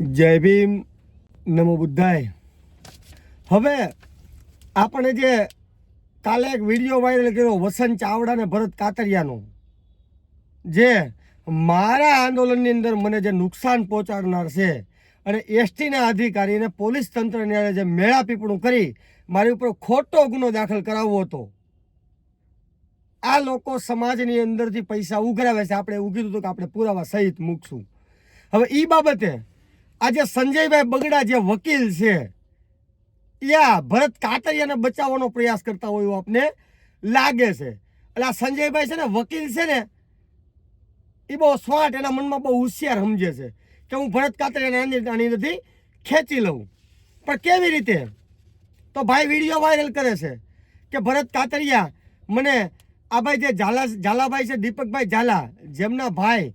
જય ભીમ, નમો બુદ્ધાય. હવે આપણે જે કાલે એક વીડિયો વાયરલ કર્યો, વસંત ચાવડા અને ભરત કાતરિયાનો. જે મારા આંદોલનની અંદર મને જે નુકસાન પહોંચાડનાર છે, અને એસટીના અધિકારીને પોલીસ તંત્રને જે મેળા પીપણું કરી, મારી ઉપર ખોટો ગુનો દાખલ કરાવવો હતો. આ લોકો સમાજની અંદરથી પૈસા ઉઘરાવે છે. આપણે એવું કીધું હતું કે આપણે પુરાવા સહિત મૂકશું. હવે એ બાબતે આજે સંજયભાઈ બગડા જે વકીલ છે, યા ભરત કાતરિયાને બચાવવાનો પ્રયાસ કરતા હોય એવું આપને લાગે છે. એટલે આ સંજયભાઈ છે ને, વકીલ છે ને, એ બહુ સ્માર્ટ, એના મનમાં બહુ હોશિયાર સમજે છે કે હું ભરત કાતરિયાને આની નથી ખેંચી લઉં. પણ કેવી રીતે? તો ભાઈ વીડિયો વાયરલ કરે છે કે ભરત કાતરિયા મને આ ભાઈ જે ઝાલા, ઝાલાભાઈ છે, દીપકભાઈ ઝાલા, જેમના ભાઈ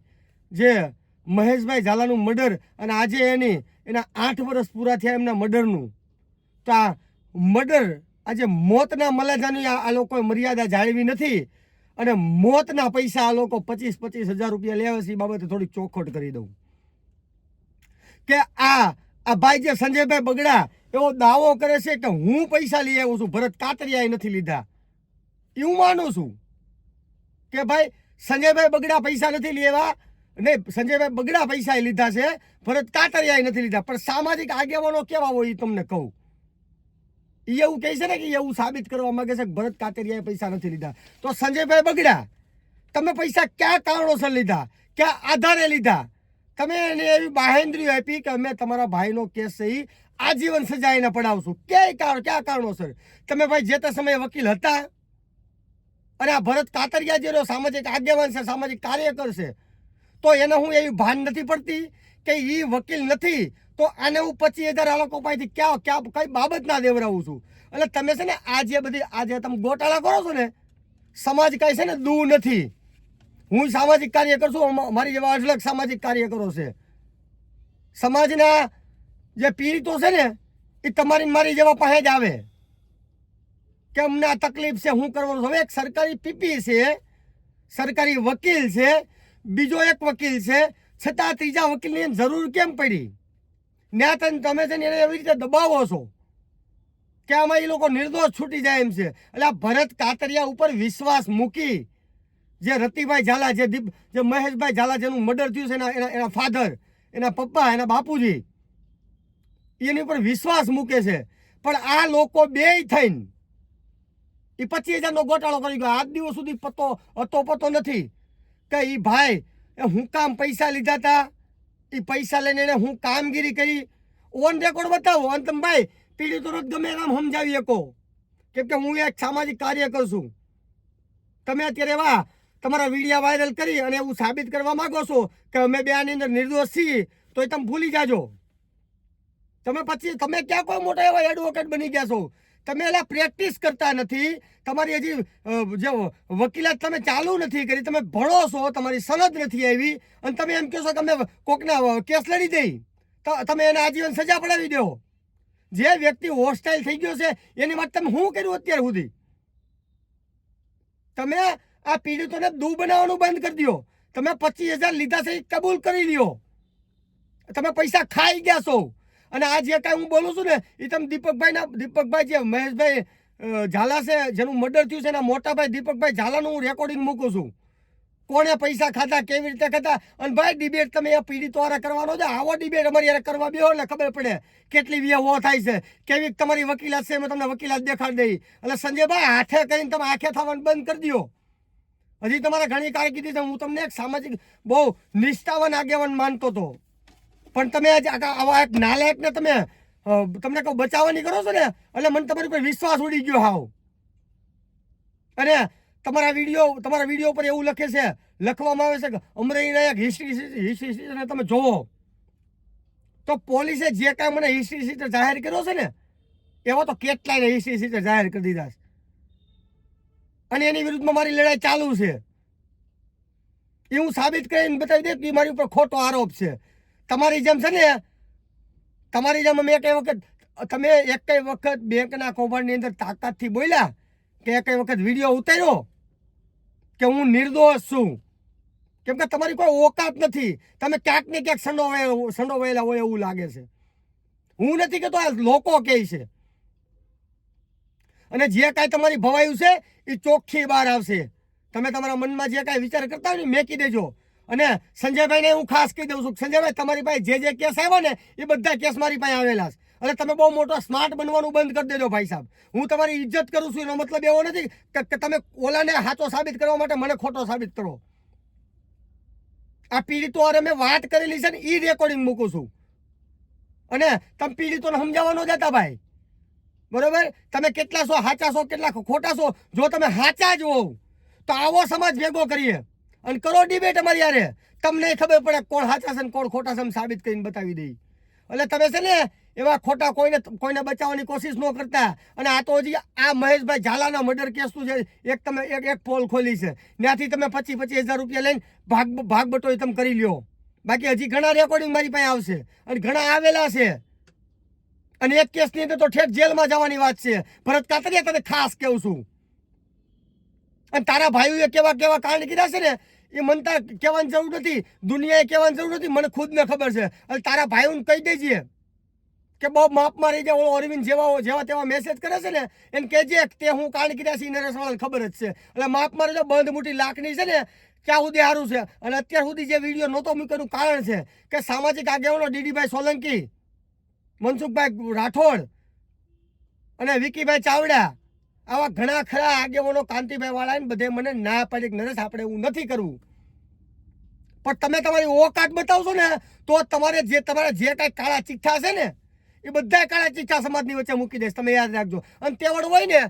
જે મહેશભાઈ ઝાલાનું મર્ડર અને આજે એની એના આઠ વર્ષ પૂરા થયા એમના મર્ડરનું. તો આ મર્ડર આજે મોતના મલાજાની આ લોકોએ મર્યાદા જાળવી નથી અને મોતના પૈસા આ લોકો પચીસ પચીસ હજાર રૂપિયા લેવા છે, એ બાબતે થોડી ચોખવટ કરી દઉં. કે આ આ ભાઈ જે સંજયભાઈ બગડા, એવો દાવો કરે છે કે હું પૈસા લઈ આવ્યો છું, ભરત કાતરિયાએ નથી લીધા. એ હું માનું છું કે ભાઈ, સંજયભાઈ બગડા પૈસા નથી લેવા નહીં સંજયભાઈ બગડા પૈસા એ લીધા છે, ભરત કાતરિયાએ નથી લીધા. પણ સામાજિક આગેવાનો કેવા હોય એ તમને કહું. એ એવું કહે છે ને કે એવું સાબિત કરવા માંગે છે કે ભરત કાતરિયાએ પૈસા નથી લીધા. તો સંજયભાઈ બગડા, તમે પૈસા કયા કારણોસર લીધા? કયા આધારે લીધા? તમે એને એવી બાહેંધરી આપી કે અમે તમારા ભાઈનો કેસ છે ઈ આજીવન સજા એને પડાવશું. ક્યાંય કારણ કયા કારણોસર? તમે ભાઈ જે તે સમયે વકીલ હતા અને આ ભરત કાતરિયા જે સામાજિક આગેવાન છે, સામાજિક કાર્યકર છે તો એને હું એવી ભાન નથી પડતી કે એ વકીલ નથી. તો આને હું પચીસ હજાર આ લોકો પાસેથી ક્યાં ક્યાં, કઈ બાબત ના દેવડાવું છું? એટલે તમે છે ને આ જે બધી, આ જે તમે ગોટાળા કરો છો ને, સમાજ કાંઈ છે ને દૂર નથી. હું સામાજિક કાર્યકર છું મારી જેવા અઢળક સામાજિક કાર્યકરો છે. સમાજના જે પીડિતો છે ને, એ તમારી મારી જેવા પાસે જ આવે. કે અમને આ તકલીફ છે, હું કરવાનું. હવે એક સરકારી પીપી છે, સરકારી વકીલ છે બીજો એક વકીલ છે, છતાં ત્રીજા વકીલની જરૂર કેમ પડી? ન્યાતન તમે છે ને એને એવી રીતે દબાવો છો? કે આમાં એ લોકો નિર્દોષ છૂટી જાય એમ છે. એટલે આ ભરત કાતરિયા ઉપર વિશ્વાસ મૂકી જે રતિભાઈ ઝાલા, જે દીપ, જે મહેશભાઈ ઝાલા જેનું મર્ડર થયું છે એના એના એના ફાધર, એના પપ્પા, એના બાપુજી, એની ઉપર વિશ્વાસ મૂકે છે. પણ આ લોકો બેય થઈને એ પચીસ હજારનો ગોટાળો કરી ગયો. આજ દિવસ સુધી પતો હતો પતો નથી. કે એ ભાઈ, એ હું કામ પૈસા લીધા હતા એ પૈસા લઈને એને હું કામગીરી કરી? ઓન રેકોર્ડ બતાવો. અને તમે ભાઈ પીડિતોને જ ગમે એમ સમજાવી શકો. કેમ કે હું એક સામાજિક કાર્યકર છું. તમે અત્યારે એવા તમારા વિડીયા વાયરલ કરી અને એવું સાબિત કરવા માગો છો કે અમે બે આની અંદર નિર્દોષ છીએ તો એ તમે ભૂલી જાજો. તમે પછી, તમે ક્યાં કોઈ મોટા એવા એડવોકેટ બની ગયા છો? તમે એલા પ્રેક્ટિસ કરતા નથી. તમારી હજી જે વકીલાત તમે ચાલુ નથી કરી, તમે ભણો છો, તમારી સનદ નથી આવી, અને તમે એમ કહો છો અમે કોકના કેસ લડી દઈ. તો, તમે એને આજીવન સજા પડાવી દો. જે વ્યક્તિ હોસ્ટાઇલ થઈ ગયો છે, એની માટે તમે શું કર્યું અત્યાર સુધી? તમે આ પીડિતોને દૂ બનાવવાનું બંધ કરી દો તમે પચીસ હજાર લીધા છે એ કબૂલ કરી લ્યો તમે પૈસા ખાઈ ગયા છો. અને આ જે કાંઈ હું બોલું છું ને એ તમે દીપકભાઈના દીપકભાઈ જે મહેશભાઈ ઝાલા છે, જેનું મર્ડર થયું છે, એના મોટાભાઈ દીપકભાઈ ઝાલાનું હું રેકોર્ડિંગ મૂકું છું. કોણે પૈસા ખાધા, કેવી રીતે ખાધા? અને ભાઈ ડિબેટ તમે એ પીડિતો વાળા કરવાનો છે. આવો ડિબેટ અમારી યારે કરવા બેહો ને ખબર પડે કેટલી વ્યવહો થાય છે. કેવી તમારી વકીલાત છે, એમાં તમને વકીલાત દેખાડી દઈ. એટલે સંજયભાઈ, હાથે કરીને તમે આંખે થવાનું બંધ કરી દો હજી તમારા ઘણી કારકિર્દી છે. હું તમને એક સામાજિક બહુ નિષ્ઠાવાન આગેવાન માનતો હતો. પણ તમે આવા એક નાલાયકને તમે તમને કહું બચાવવાની કરો છો ને, એટલે મને તમારી પર વિશ્વાસ ઉડી ગયો હાવ. અને તમારા વીડિયો તમારા વીડિયો પર એવું લખે છે, લખવામાં આવે છે કે અમરેલીના એક હિસ્ટ્રી હિસ્ટ્રી સીટરને તમે જોવો. તો પોલીસે જે કાંઈ મને હિસ્ટ્રી સીટર જાહેર કર્યો છે ને, એવા તો કેટલાય હિસ્ટ્રી સીટર જાહેર કરી દીધા છે. અને એની વિરુદ્ધમાં મારી લડાઈ ચાલુ છે. એ હું સાબિત કરીને બતાવી દે કે મારી ઉપર ખોટો આરોપ છે. તમારી જેમ છે ને, તમારી જેમ અમે કઈ વખત, તમે એક કઈ વખત બેંકના કૌભાંડની અંદર તાકાતથી બોલ્યા કે એક વખત વીડિયો ઉતાર્યો? કે હું નિર્દોષ છું? કેમ કે તમારી કોઈ ઓકાત નથી. તમે ક્યાંક ને ક્યાંક સંડોવાયેલા સંડોવાયેલા હોય એવું લાગે છે. હું નથી કહેતો, આ લોકો કહે છે. અને જે કાંઈ તમારી ભવાયું છે એ ચોખ્ખી બહાર આવશે. તમે તમારા મનમાં જે કાંઈ વિચાર કરતા હોય ને મેકી દેજો અને સંજયભાઈને હું ખાસ કહી દઉં છું સંજયભાઈ, તમારી પાસે જે જે કેસ આવ્યા ને, એ બધા કેસ મારી પાસે આવેલા છે. અને તમે બહુ મોટો સ્માર્ટ બનવાનું બંધ કરી દેજો ભાઈ સાહેબ. હું તમારી ઇજ્જત કરું છું, એનો મતલબ એવો નથી કે તમે ઓલાને સાચો સાબિત કરવા માટે મને ખોટો સાબિત કરો. આ પીડિતો અરે મેં વાત કરેલી છે ને એ રેકોર્ડિંગ મૂકું છું. અને તમે પીડિતોને સમજાવવાનો જ જતા ભાઈ. બરોબર? તમે કેટલા છો સાચા છો કેટલા ખોટા છો જો તમે સાચા જ હોવ, તો આવો સમાજ ભેગો કરીએ. અને કરો ડિબેટ અમારી યારે તમને ખબર પડે કોણ સાચા છે ને કોણ ખોટા છે સાબિત કરીને બતાવી દઈ. એટલે તમે છે ને એવા ખોટા કોઈને કોઈને બચાવવાની કોશિશ ન કરતા. અને આ તો હજી આ મહેશભાઈ ઝાલાના મર્ડર કેસનું છે, એક તમે એક એક પોલ ખોલી છે. ત્યાંથી તમે પચીસ પચીસ હજાર રૂપિયા લઈને ભાગ ભાગ બટોય તમે કરી લ્યો. બાકી હજી ઘણા રેકોર્ડિંગ મારી પાસે આવશે. અને ઘણા આવેલા છે. અને એક કેસની અંદર તો ઠેઠ જેલમાં જવાની વાત છે. ભરત કાતરિયા તને ખાસ કહું છું. અને તારા ભાઈઓએ કેવા કેવા કાંડ કીધા છે ને? એ મનતા કહેવાની જરૂર નથી. દુનિયાએ કહેવાની જરૂર નથી. મને ખુદને ખબર છે. અને તારા ભાઈઓને કહી દેજે કે બહુ માપમાં રહી જાય ઓલો અરવિંદ જેવા જેવા તેવા મેસેજ કરે છે ને, એને કહેજે તે હું કાંડ કીધા છે નરેશવાળાને ખબર જ છે. એટલે માપમાં રહેજો, બંધ મોટી લાખની છે ને, ક્યાં સુધી સારું છે? અને અત્યાર સુધી જે વીડિયો નહોતો મૂક્યોનું કારણ છે કે સામાજિક આગેવાનો ડીડીભાઈ સોલંકી, મનસુખભાઈ રાઠોડ અને વિકીભાઈ ચાવડા આવા ઘણા ખરા આગેવાનો કાંતિભાઈ વાળા બધે મને ના પાડી નરેશ, આપણે એવું નથી કરવું. પણ તમે તમારી ઓકાત બતાવશો ને, તો તમારે જે તમારા જે કાંઈ કાળા ચિઠ્ઠા છે ને, એ બધા કાળા ચિઠ્ઠા સમાજની વચ્ચે મૂકી દઈશ. તમે યાદ રાખજો. અને તેવડ હોય ને,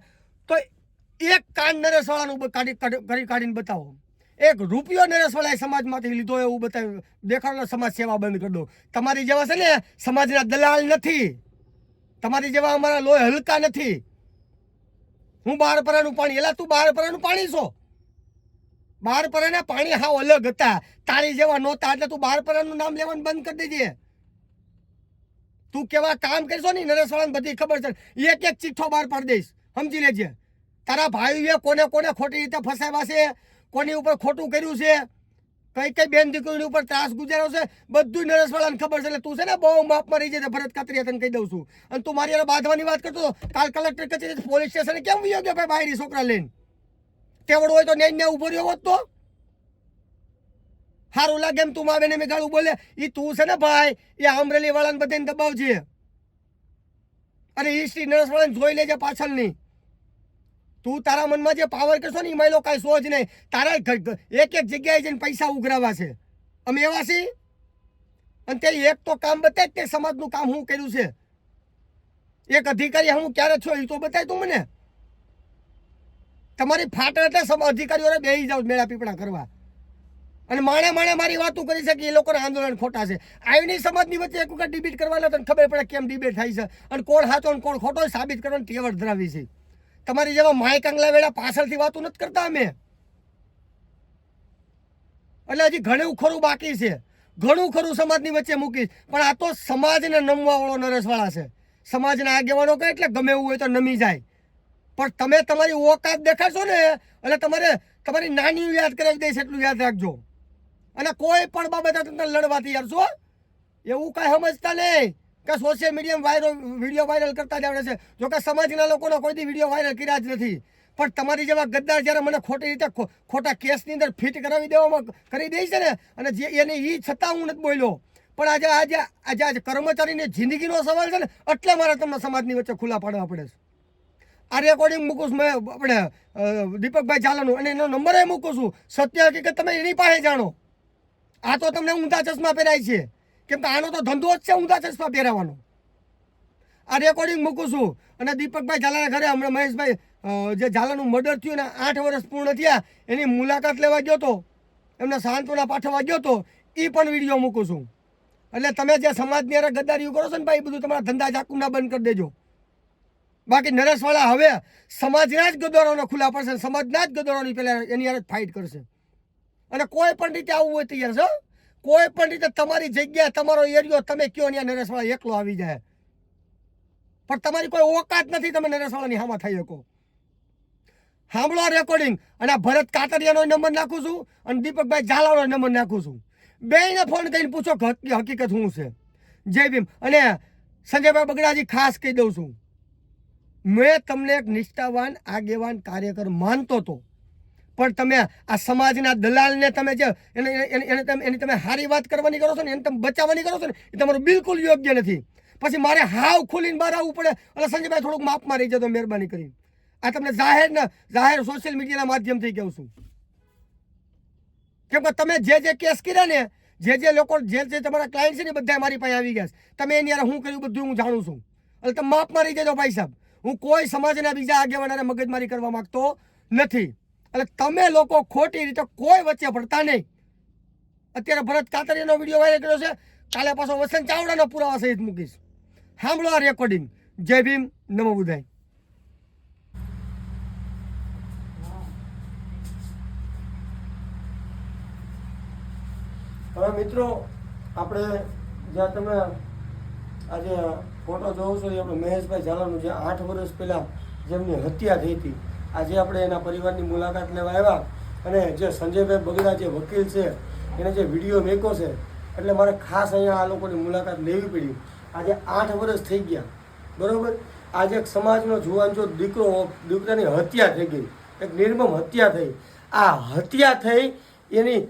તો એક કાન નરેશવાળાનું કાઢી કાઢી- કાઢીને બતાવો. એક રૂપિયો નરેશવાળાએ સમાજમાંથી લીધો એવું બતાવ્યું. દેખાડો સમાજ સેવા બંધ કરી દો. તમારી જેવા છે ને, સમાજના દલાલ નથી. તમારી જેવા અમારા લોહી હલકા નથી. હું બાર પરાનું પાણી, એલા તું બાર પરાનું પાણી છો? બાર પરાના પાણી હાવ અલગ હતા. તારી જેવા નહોતા, એટલે તું બાર પરાનું નામ લેવાનું બંધ કરી દેજે. તું કેવા કામ કરશો ને, નરેશવાળાને બધી ખબર છે. એક એક ચિઠ્ઠો બહાર પાડી દઈશ. સમજી લેજે. તારા ભાઈઓએ કોને કોને ખોટી રીતે ફસાવ્યા છે? કોની ઉપર ખોટું કર્યું છે? કઈ કઈ બેન દીકરીની ઉપર ત્રાસ ગુજારો છે? બધું નરેશવાળાને ખબર છે. એટલે તું છે ને બહુ માપમાં રહી જશે ભરત કાતરિયા તને કહી દઉં છું. અને તું મારી બાંધવાની વાત કરતો. કાલ કલેક્ટર કચેરી પોલીસ સ્ટેશને કેમ વયો ગયો ભાઈ બાયરી છોકરા લઈને? તેવડ હોય તો ન્યાય ન્યાય ઊભો રહ્યો હોત તો? સારું લાગે એમ તું માવે ને મેં ગાળું બોલે. એ તું છે ને ભાઈ, એ અમરેલી વાળાને બધાને દબાવજે. અને હિસ્ટ્રી નરેશવાળાને જોઈ લેજે પાછળની. તું તારા મનમાં જે પાવર કરશો ને એ લોકો કાંઈ સોચ નહીં. તારા એક એક જગ્યાએ જઈને પૈસા ઉઘરાવા છે. અમે એવા છીએ? અને તે એક તો કામ બતાય તે સમાજનું કામ હું કર્યું છે. એક અધિકારી હું ક્યારે છો એ તો બતાય તું મને. તમારી ફાટ એટલે અધિકારીઓને બેસી જાવ મેળા પીપળા કરવા. અને માણે માણે મારી વાતું કરી છે કે એ લોકોના આંદોલન ખોટા છે. આવીની સમાજની વચ્ચે એક વખત ડિબેટ કરવાના તને ખબર પડે કેમ ડિબેટ થાય છે. અને કોણ સાચો અને કોણ ખોટો સાબિત કરવાની ટેવડ ધરાવી છે. તમારી જેવા માય કાંગલા વેળા પાછળથી વાતો નથી કરતા અમે. એટલે હજી ઘણું ખરું બાકી છે. ઘણું ખરું સમાજની વચ્ચે મૂકીશ પણ આ તો સમાજને નમવાવાળો નરેશવાળા છે. સમાજના આગેવાનો કહે એટલે ગમે એવું હોય તો નમી જાય. પણ તમે તમારી ઓકાત દેખાડશો ને, એટલે તમારે તમારી નાની યાદ કરાવી દઈશ એટલું યાદ રાખજો. અને કોઈ પણ બાબતે તમને લડવાથી તૈયાર છો એવું કાંઈ સમજતા નહીં. કે સોશિયલ મીડિયામાં વાયરલ વીડિયો વાયરલ કરતા જ આવડે છે. જોકે સમાજના લોકોનો કોઈ દી વીડિયો વાયરલ કર્યા જ નથી. પણ તમારી જેવા ગદ્દાર જ્યારે મને ખોટી રીતે ખોટા કેસની અંદર ફિટ કરાવી દેવામાં કરી દે છે ને, અને જે એને એ છતાં હું નથી બોલ્યો. પણ આજે આજે આજે આજે કર્મચારીની જિંદગીનો સવાલ છે ને, એટલે મારે તમને સમાજની વચ્ચે ખુલ્લા પાડવા પડે છે. આ રેકોર્ડિંગ મૂકું છું મેં, આપણે દીપકભાઈ ઝાલાનું, અને એનો નંબર એ મૂકું છું. સત્ય હકીકત તમે એની પાસે જાણો. આ તો તમને ઊંધા ચશ્મા પહેરાય છે. કેમ કે આનો તો ધંધો જ છે, ઊંધા ચશ્મા પહેરાવાનો. આ રેકોર્ડિંગ મૂકું છું. અને દીપકભાઈ ઝાલાના ઘરે હમણાં મહેશભાઈ જે ઝાલાનું મર્ડર થયું ને, આઠ વર્ષ પૂર્ણ થયા, એની મુલાકાત લેવા ગયો તો, એમને સાંત્વના પાઠવવા ગયો હતો એ પણ વીડિયો મૂકું છું. એટલે તમે જે સમાજની અરે ગદ્દારીઓ કરો છો ને ભાઈ બધું તમારા ધંધા ચાકુના બંધ કરી દેજો. બાકી નરેશવાળા હવે સમાજના જ ગદોરાઓને ખુલ્લા પડશે સમાજના જ ગદોરોની પહેલાં એની અરે ફાઇટ કરશે. અને કોઈ પણ રીતે આવવું હોય તૈયાર છે. કોઈ પણ રીતે તમારી જગ્યા તમારો એરિયો તમે કયો ત્યાં નરેશવાળા એકલો આવી જાય. પણ તમારી કોઈ ઓકાત નથી તમે નરેશવાળાની હામાં થઈ શકો. સાંભળો રેકોર્ડિંગ અને ભરત કાતરિયાનો નંબર નાખું છું અને દીપકભાઈ ઝાલાનો નંબર નાખું છું. બેને ફોન કરીને પૂછો કે હકીકત શું છે? જય ભીમ. અને સંજયભાઈ બગડાજી ખાસ કહી દઉં છું. મેં તમને એક નિષ્ઠાવાન, આગેવાન કાર્યકર માનતો હતો પણ તમે આ સમાજના દલાલને તમે જે એને તમે એની તમે સારી વાત કરવાની કરો છો ને, એને તમે બચાવવાની કરો છો ને, એ તમારું બિલકુલ યોગ્ય નથી. પછી મારે હાવ ખોલીને બહાર આવવું પડે. એટલે સંજયભાઈ, થોડુંક માપમાં રહી જતો મહેરબાની કરીને. આ તમને જાહેર ને જાહેર સોશિયલ મીડિયાના માધ્યમથી કહું છું. કેમ કે તમે જે જે કેસ કર્યા ને, જે જે લોકો જે જે તમારા ક્લાયન્ટ છે ને બધા મારી પાસે આવી ગયા છે. તમે એની યાર હું કર્યું બધું હું જાણું છું. એટલે તમે માપમાં રહી જજો ભાઈ સાહેબ. હું કોઈ સમાજના બીજા આગેવાનાને મગજમારી કરવા માંગતો નથી. એટલે તમે લોકો ખોટી રીતે કોઈ વચ્ચે ભરતા નહીં. અત્યારે ભરત કાતરિયાનો વીડિયો વાયરલ કર્યો છે. કાલે પાછો વસંત ચાવડાનો પુરાવા સહિત મૂકીશ. સાંભળો આ રેકોર્ડિંગ જય ભીમ, નમો બુધાય. હવે મિત્રો, આપણે જ્યાં તમે આજે ફોટો જોવો છો એ આપણે મહેશભાઈ ઝાલાનું જે આઠ વર્ષ પહેલાં જેમની હત્યા થઈ હતી આજે આપણે એના પરિવારની મુલાકાત લેવા આવ્યા અને જે સંજયભાઈ બગડા જે વકીલ છે, એને જે વીડિયો મેકો છે, એટલે મારે ખાસ અહીંયા આ લોકોની મુલાકાત લેવી પડી. આજે આઠ વર્ષ થઈ ગયા. બરાબર? આજે એક સમાજનો જુવાન જો દીકરો, દીકરાની હત્યા થઈ ગઈ, એક નિર્મમ હત્યા થઈ. આ હત્યા થઈ, એની,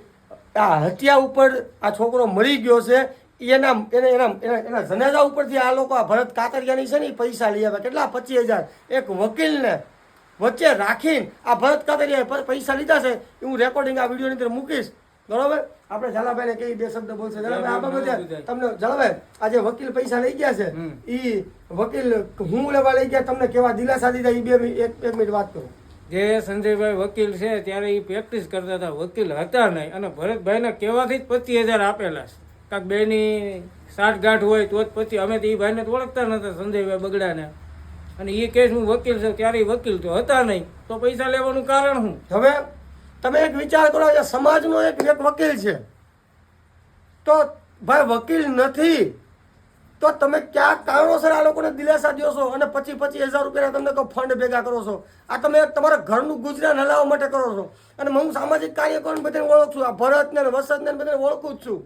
આ હત્યા ઉપર આ છોકરો મરી ગયો છે, એના, એને, એના એના જનાજા ઉપરથી આ લોકો આ ભરત કાતરિયાની છે ને પૈસા લઈ આવ્યા. કેટલા? પચીસ હજાર. એક વકીલને વચ્ચે રાખીને આ ભરત કાતરિયાએ પૈસા લીધા છે એ હું રેકોર્ડિંગ આ વિડીયોની અંદર મૂકીશ. બરોબર? આપણે ઝાલાભાઈને કઈ બે શબ્દ બોલશે? ઝાલાભાઈ આ બાબતે તમને ઝાલાભાઈ આજે વકીલ પૈસા લઈ ગયા છે. એ વકીલ હું લેવા લઈ ગયા તમને કેવા દિલાસા દીધા ઈ બે એક એક મિનિટ વાત કરો. જે સંજયભાઈ વકીલ છે ત્યારે એ પ્રેક્ટિસ કરતા હતા. વકીલ હતા નહીં. અને ભરતભાઈને કહેવાથી જ પચીસ હજાર આપેલા છે. કાંક બેની સાઠગાંઠ હોય તો જ પછી અમે તો એ ભાઈને તો ઓળખતા નતા સંજયભાઈ બગડાને. અને એ કેસ હું વકીલ છું ત્યારે વકીલ તો હતા નહીં. તો પૈસા લેવાનું કારણ શું? હવે તમે એક વિચાર કરો કે સમાજનો એક એક વકીલ છે. તો ભાઈ વકીલ નથી, તો તમે ક્યાં કારણોસર આ લોકોને દિલાસા દો છો? અને પછી પચીસ હજાર રૂપિયાના તમને તો ફંડ ભેગા કરો છો? આ તમે તમારા ઘરનું ગુજરાન હલાવવા માટે કરો છો. અને હું સામાજિક કાર્યકરોને બધાને ઓળખું છું, આ ભરતને વસંતને બધાને ઓળખું જ છું.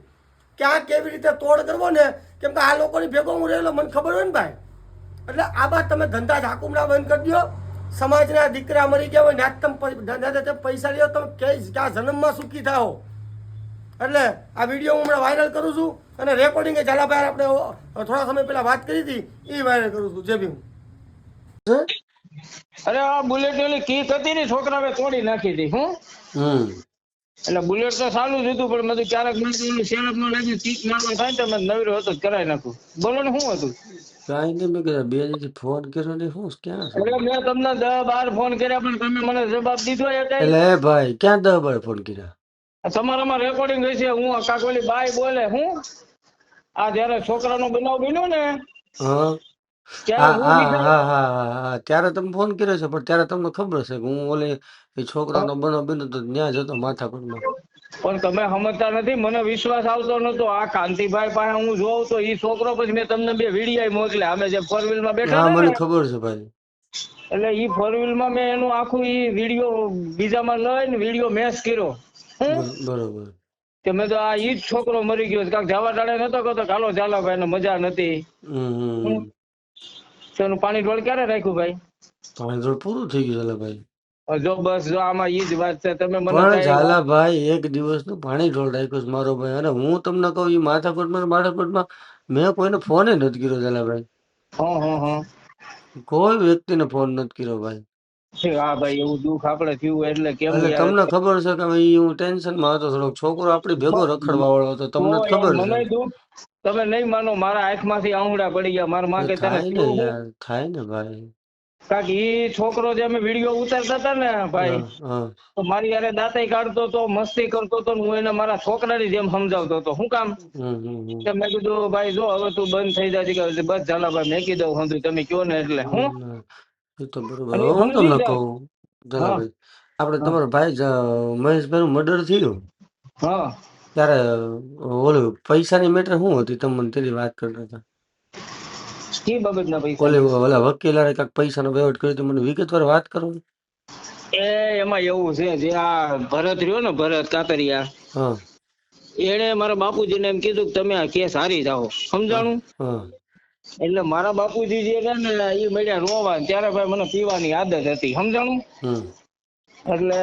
ક્યાં કેવી રીતે તોડ કરવો ને? કેમ કે આ લોકોની ભેગો હું રહેલો, મને ખબર હોય ને ભાઈ? એટલે આ બાદ તમે ધંધા ઝાકુમડા બંધ કરી દો સમાજના દીકરા મરી ગયા હોય નાત તમે પૈ- પૈસા લ્યો તમે કે ક્યાં જન્મમાં સુખી થાઓ. એટલે આ વીડિયો હું હમણાં વાયરલ કરું છું અને રેકોર્ડિંગ ઝાલાભાઈ આપણે થોડા સમય પહેલા વાત કરી હતી એ વાયરલ કરું છું. જે ભીમ અરે આ બુલેટ ઓલી કીક હતી ને છોકરાએ તોડી નાખી હતી હું? એટલે બુલેટ તો સારું જ હતું પણ મેં કીધું ક્યારેક મને ઓલું નો લાગ્યું કીક મારવા થાય તો મેં નવીરો હતો કરાવી નાખું. બોલો ને શું હતું? કાંઈ નહીં મેં કીધું બે દિવસ ફોન કર્યો ને શું ક્યાં એટલે મેં તમને દહ બાર ફોન કર્યા પણ તમે મને જવાબ દીધો એ કઈ. એટલે એ ભાઈ ક્યાં દહ બાર ફોન કર્યા? તમારામાં રેકોર્ડિંગ હશે હું કાકોલી બાઈ બોલે હું? આ જયારે છોકરાનો બનાવ બન્યો ને હા. ત્યારે હા હા હા હા હા ત્યારે તમે ફોન કર્યો છે પણ ત્યારે તમને ખબર છે કે હું ઓલી છોકરા છોકરાનો બનો બન્યો તો ત્યાં જતો માથાકૂટમાં. પણ તમે સમજતા નથી મને વિશ્વાસ આવતો નતો આ કાંતિભાઈ પાસે હું જોઉં તો ઈ છોકરો પછી મેં તમને બે વીડિયો મોકલ્યા. અમે જે ફોર વ્હીલમાં બેઠા મને ખબર છે ભાઈ. એટલે ઈ ફોર વ્હીલમાં મેં એનું આખું ઈ વીડિયો બીજામાં લઈને વીડિયો મેચ કર્યો. બરોબર. કે મેં તો આ ઈ જ છોકરો મરી ગયો કાંક જવા ટાળે નતો કહેતો ચાલો ચાલો ભાઈ ને મજા નથી. હમ હમ તો એનું પાણી ઢોળ ક્યારે રાખ્યું ભાઈ? પાણી ઢોળ પૂરું થઈ ગયું હવે જો બસ જો આમાં ઈ જ વાત છે તમે મને પણ ઝાલા ભાઈ એક દિવસનું પાણી ઢોળ રાખ્યું છે મારો ભાઈ. અને હું તમને કહું એ માથાકૂટમાં ને માથાકૂટમાં મેં કોઈને ફોન નથી કર્યો હા હા હા. કોઈ વ્યક્તિને ફોન નથી કર્યો ભાઈ. હા ભાઈ એવું દુઃખ આપણે થયું એટલે કેમ એટલે તમને ખબર છે કે ભાઈ હું ટેન્શનમાં હતો થોડોક છોકરો આપણી ભેગો રખડવા વાળો હતો તમને ખબર છે. તમે નહીં માનો મારા આંખમાંથી આંગળા પડી ગયા મારા માં કે તને ને થાય ને ભાઈ. કારણ કે ઈ છોકરો જે અમે વીડિયો ઉતારતા હતા ને ભાઈ. તો મારી યારે દાંતય કાઢતો તો મસ્તી કરતો તો હું એને મારા છોકરાની જેમ સમજાવતો તો શું કામ. કે મેં કીધું ભાઈ જો હવે તું બંધ થઈ જાય કે બસ ચાલો ભાઈ મેં કીધું સમજુ તમે કયો ને એટલે. હું? ના, તો બરોબર. હું તમને કહું જલાભાઈ આપણે તમારો ભાઈ મહેશભાઈ નું મર્ડર થયું? હા. ત્યારે ઓલું પૈસાની મેટર શું હતી? તમને તેની વાત કરતા હતા. કી બાબતના પૈસા. ઓલે ઓલા વકીલારે કાંઈક પૈસાનો વહીવટ કર્યો તો મને વિગતવાર વાત કરો. એ એમાં એવું છે જે આ ભરત રહ્યો ને ભરત કાતરિયા હા. એણે મારા બાપુજીને એમ કીધું કે તમે આ કેસ હારી જાઓ. સમજાણું? હા એટલે મારા બાપુજી જે છે ને એ મળ્યા રોવા ત્યારે ભાઈ મને પીવાની આદત હતી. સમજાણું? એટલે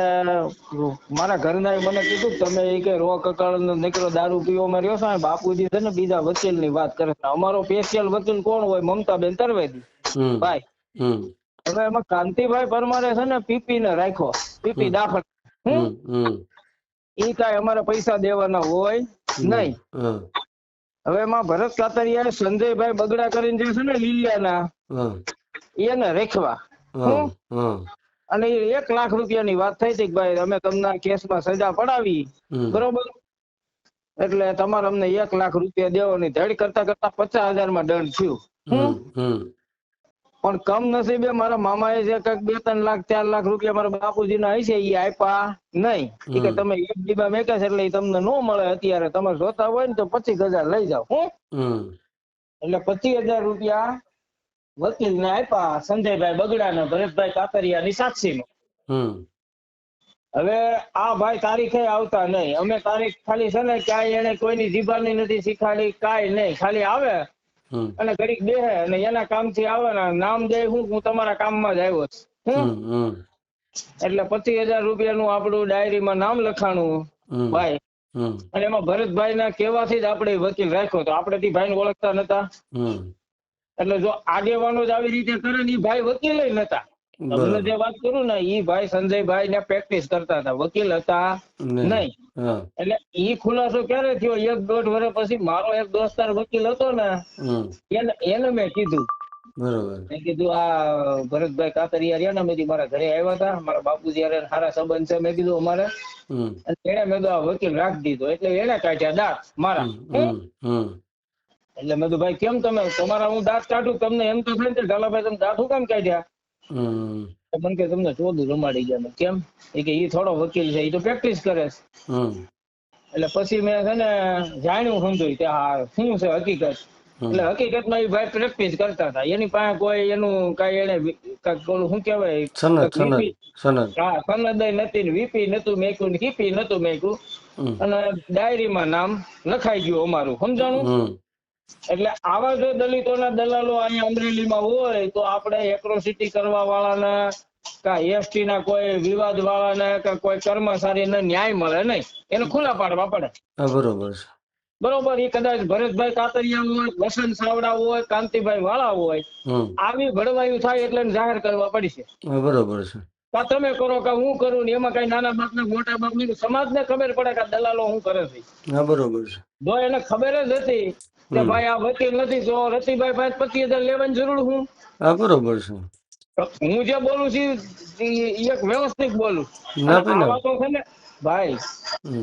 મારા ઘરના મને કીધું તમે એ કે રો કકળ નો નીકળો દારૂ પીવામાં રહ્યો છો બાપુજી છે ને બીજા વકીલની વાત કરે છે. અમારો સ્પેશિયલ વકીલ કોણ હોય? મમતાબેન તરવેદી. ભાઈ. હવે એમાં કાંતિભાઈ પરમારે છે ને પીપી ને રાખ્યો. પીપી દાખલ. એ કાંઈ અમારે પૈસા દેવાના હોય નહીં. હવે એમાં ભરત કાતરિયા સંજયભાઈ બગડા કરીને જે છે ને લીલિયાના એને રેખવા. અને એક લાખ રૂપિયાની વાત થઈ હતી કે ભાઈ અમે તમને કેસમાં સજા પડાવી. બરોબર? એટલે તમારે અમને એક લાખ રૂપિયા દેવાની ધડ કરતા કરતા પચાસ હજારમાં દંડ થયું. પણ કમ નસીબે મારા મામાએ જે કંઈક બે ત્રણ લાખ ચાર લાખ રૂપિયા મારા બાપુજીના હશે એ આપ્યા નહીં. કે તમે એક ડીબા મેકા છે એટલે તમને ન મળે. અત્યારે તમે જોતા હોય ને તો પચીસ હજાર લઈ જાઓ એટલે પચીસ હજાર રૂપિયા વકીલ ને આપ્યા સંજયભાઈ બગડા ને ભરતભાઈ કાતરિયા ની સાક્ષી હમ. હવે આ ભાઈ તારીખે આવતા નહીં. અમે તારીખ ખાલી છે ને ક્યાંય એને કોઈની જીભાની નથી શીખાડી કાંઈ નહીં. ખાલી આવે અને ઘડીક બેહે અને એના કામથી આવે ને નામ દે હું હું તમારા કામમાં જ આવ્યો છું. એટલે પચીસ હજાર રૂપિયાનું આપણું ડાયરીમાં નામ લખાણું ભાઈ. અને એમાં ભરતભાઈ ના કેવાથી જ આપણે વકીલ રાખ્યો તો. આપણે થી ભાઈને ઓળખતા નતા. એટલે જો આગેવાનો જ આવી રીતે કરે ને એ ભાઈ વકીલ નતા. તમને જે વાત કરું ને એ ભાઈ સંજયભાઈ ને પ્રેક્ટિસ કરતા હતા. વકીલ હતા નહીં. એટલે ઈ ખુલાસો ક્યારે થયો? એક દોઢ વર્ષ પછી મારો એક દોસ્તાર વકીલ હતો ને એને એને મેં કીધું. બરોબર. મેં કીધું આ ભરતભાઈ કાતરિયા રહ્યા ને મેં મારા ઘરે આવ્યા હતા. મારા બાપુજી હારે સારા સંબંધ છે. મેં કીધું અમારે. એને મેં આ વકીલ રાખી દીધો. એટલે એને કાઢ્યા દાંત મારા. એટલે મેં ભાઈ કેમ તમે? તમારા હું દાંત કાઢું તમને એમ તો થાય ને ઢાલાભાઈ તમે દાંત કેમ કાઢ્યા? મને કે તમને ચોદું રમાડી ગયા. કેમ? એ કે એ થોડો વકીલ છે એ તો પ્રેક્ટિસ કરે છે. એટલે પછી મેં છે ને જાણ્યું સમજ્યું કે હા શું છે હકીકત. એટલે હકીકતમાં એ ભાઈ પ્રેક્ટિસ કરતા હતા. એની પાસે કોઈ એનું કઈ એને ઓલું શું કહેવાય? સનદ સનદ સનદ. હા સનદય નથી વીપી નતું મેક્યું ને કીપી નતું મેક્યું. અને ડાયરીમાં નામ લખાઈ ગયું અમારું. સમજાણું? એટલે આવા જો દલિતોના દલાલો અહીંયા અમરેલીમાં હોય તો આપણે એક્રોસિટી કરવા વાળાને કા એસટી ના કોઈ વિવાદ વાળાને કે કોઈ કર્મચારીને ન્યાય મળે નહીં. એને ખુલ્લા પાડવા પડે. બરોબર છે. બરોબર એ કદાચ ભરતભાઈ કાતરિયા હોય વસંત સાવડા હોય કાંતિભાઈ વાળા હોય આવી ભડવાયું થાય એટલે જાહેર કરવા પડશે છે. બરોબર છે. કા તમે કરો કે હું કરું ને એમાં કઈ નાના બાપ ને મોટા બાપ ને ખબર પડે કે દલાલો હું કરે છે. હા બરોબર છે. જો એને ખબર જ હતી કે ભાઈ આ વકીલ નથી જો રતિભાઈ પાંચ પચીસ હજાર લેવાની જરૂર હું? હા બરોબર છે. હું જે બોલું છું એક વ્યવસ્થિત બોલું. ભાઈ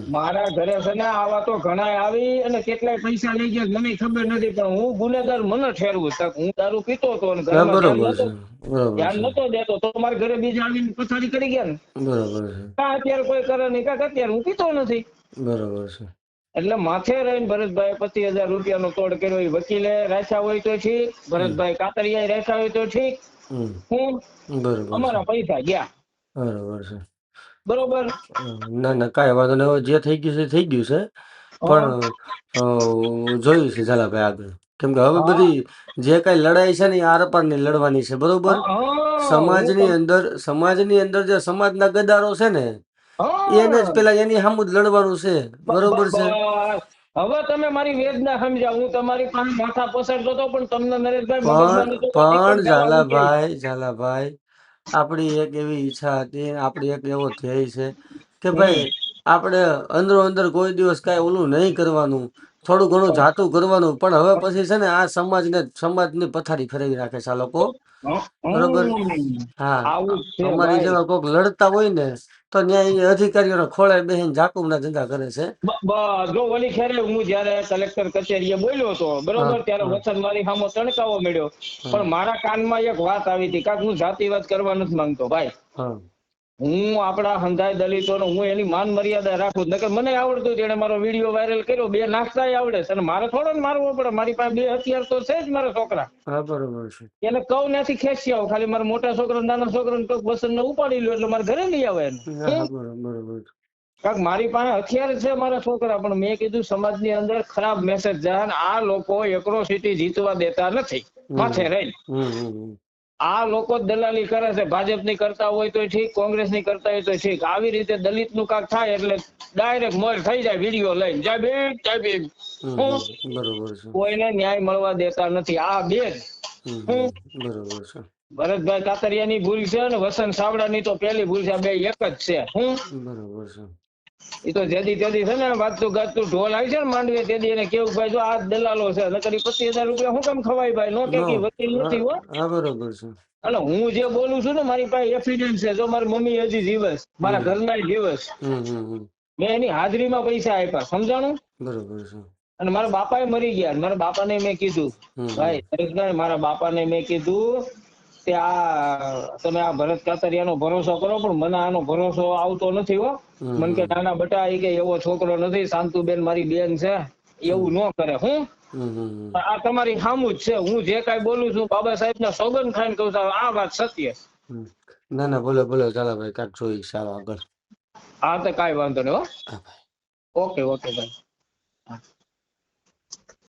મારા ઘરે છે ને આવા તો ઘણા આવી અને કેટલાય પૈસા લઈ ગયા મને ખબર નથી પણ હું ગુનેગાર મને ઠેરવું તક હું દારૂ પીતો હતો અને ધ્યાન નતો દેતો તો મારા ઘરે બીજા આવીને પથારી કરી ગયા ને. બરોબર અત્યારે કોઈ કરે નહીં કાં અત્યારે હું પીતો નથી. બરોબર છે. એટલે માથે રહીને ભરતભાઈ પચીસ હજાર રૂપિયાનો તોડ કર્યો એ વકીલે રાખ્યા હોય તો ઠીક ભરતભાઈ કાતરિયા રાખ્યા હોય તો ઠીક. હું? અમારા પૈસા ગયા. બરોબર છે. બરોબર? ના ના કાંઈ વાંધો નહીં. જે થઈ ગયું છે થઈ ગયું છે. પણ જોયું છે ઝાલાભાઈ આગળ. કેમ કે હવે બધી જે કઈ લડાઈ છે ને આરપારની લડવાની છે બરોબર? સમાજની અંદર સમાજની અંદર જે સમાજના ગદારો છે ને. એને જ પેલા એની સામુ જ લડવાનું છે. બરોબર છે? હવે તમે મારી વેદના સમજા હું તમારી પાસે માથા પસારતો હતો પણ તમને નરેશભાઈ પણ. ઝાલાભાઈ ઝાલાભાઈ આપણી એક એવી ઈચ્છા હતી આપણી એક એવો ધ્યેય છે કે ભાઈ આપણે અંદરો અંદર કોઈ દિવસ કાંઈ ઓલું નહીં કરવાનું થોડું ઘણું જાતું કરવાનું પણ હવે પછી છે ને આ સમાજને સમાજની પથારી ફેરવી રાખે છે આ લોકો. બરોબર. હા. અમારી જેવા કોઈક લડતા હોય ને તો ન્યાય અધિકારીઓને ખોળે બેહીને જાકુમના ધંધા કરે છે. બ- બ- જો ઓલી ખેરે હું જયારે કલેક્ટર કચેરીએ બોલ્યો હતો બરોબર ત્યારે. વચન મારી સામે તણકાવો મળ્યો. પણ મારા કાનમાં એક વાત આવી હતી કાક હું જાતિવાદ કરવા નથી માંગતો ભાઈ. હા આપણા હંધાય દલિતોનો હું એની માન મર્યાદા રાખું નકર મને આવડતું એને મારો વીડિયો વાયરલ કર્યો બે નાખતાય આવડે છે અને મારે થોડો ને મારવો પડે. મારી પાસે બે હથિયાર તો છે જ મારા છોકરા. હા બરોબર છે. એને કઉ નથી ખેંચી આવો. ખાલી મારા મોટા છોકરા નાના છોકરાને તો વસન ને ઉપાડી લો એટલે મારે ઘરે લઈ આવે એને. બરોબર કારણ મારી પાસે હથિયાર છે મારા છોકરા પણ મેં કીધું સમાજની અંદર ખરાબ મેસેજ જાય આ લોકો એક્રોસિટી જીતવા દેતા નથી. માથે રહી આ લોકો જ દલાલી કરે છે. ભાજપની કરતા હોય તો ઠીક કોંગ્રેસની કરતા હોય તો ઠીક. આવી રીતે દલિતનું કાક થાય એટલે ડાયરેક્ટ મોર થઈ જાય વીડિયો લઈને. જય ભીમ જય બરોબર છે. કોઈને ન્યાય મળવા દેતા નથી. આ બે બરોબર છે. ભરતભાઈ કાતરિયાની ભૂલ છે અને વસંત સાવડાની તો પહેલી ભૂલ છે. બે એક જ છે. બરોબર છે. એ તો જેદી તેદી છે ને વાગતું ગાતું ઢોલ આવી છે ને માંડવે તેદી એને કેવું ભાઈ જો આ દલાલો છે નકરી પચીસ હજાર રૂપિયા હું કેમ ખવાય ભાઈ? નો ટેકી વકીલ નથી હો. હા બરોબર છે. અને હું જે બોલું છું ને મારી પાસે એફિડન્સ છે જો મારી મમ્મી હજી જીવસ મારા ઘરના જીવસ. મેં એની હાજરીમાં પૈસા આપ્યા સમજાણું? બરોબર છે. અને મારા બાપા મરી ગયા મારા બાપાને મેં કીધું ભાઈ મારા મારા બાપાને મેં કીધું કે આ તમે આ ભરત કાતરિયાનો ભરોસો કરો પણ મને આનો ભરોસો આવતો નથી હો. મને કે નાના બટા ઈ કે એવો છોકરો નથી શાંતુબેન મારી બેન છે એવું ન કરે હું. આ તમારી સામું જ છે હું જે કાઈ બોલું છું બાબા સાહેબ ના સોગન ખાઈને કહું છું આ વાત સત્ય. ના ના બોલો બોલો ચાલો ભાઈ કાંઈક જોઈ સારો આગળ. હા તો કાઈ વાંધો નહીં હો. ઓકે ઓકે ભાઈ.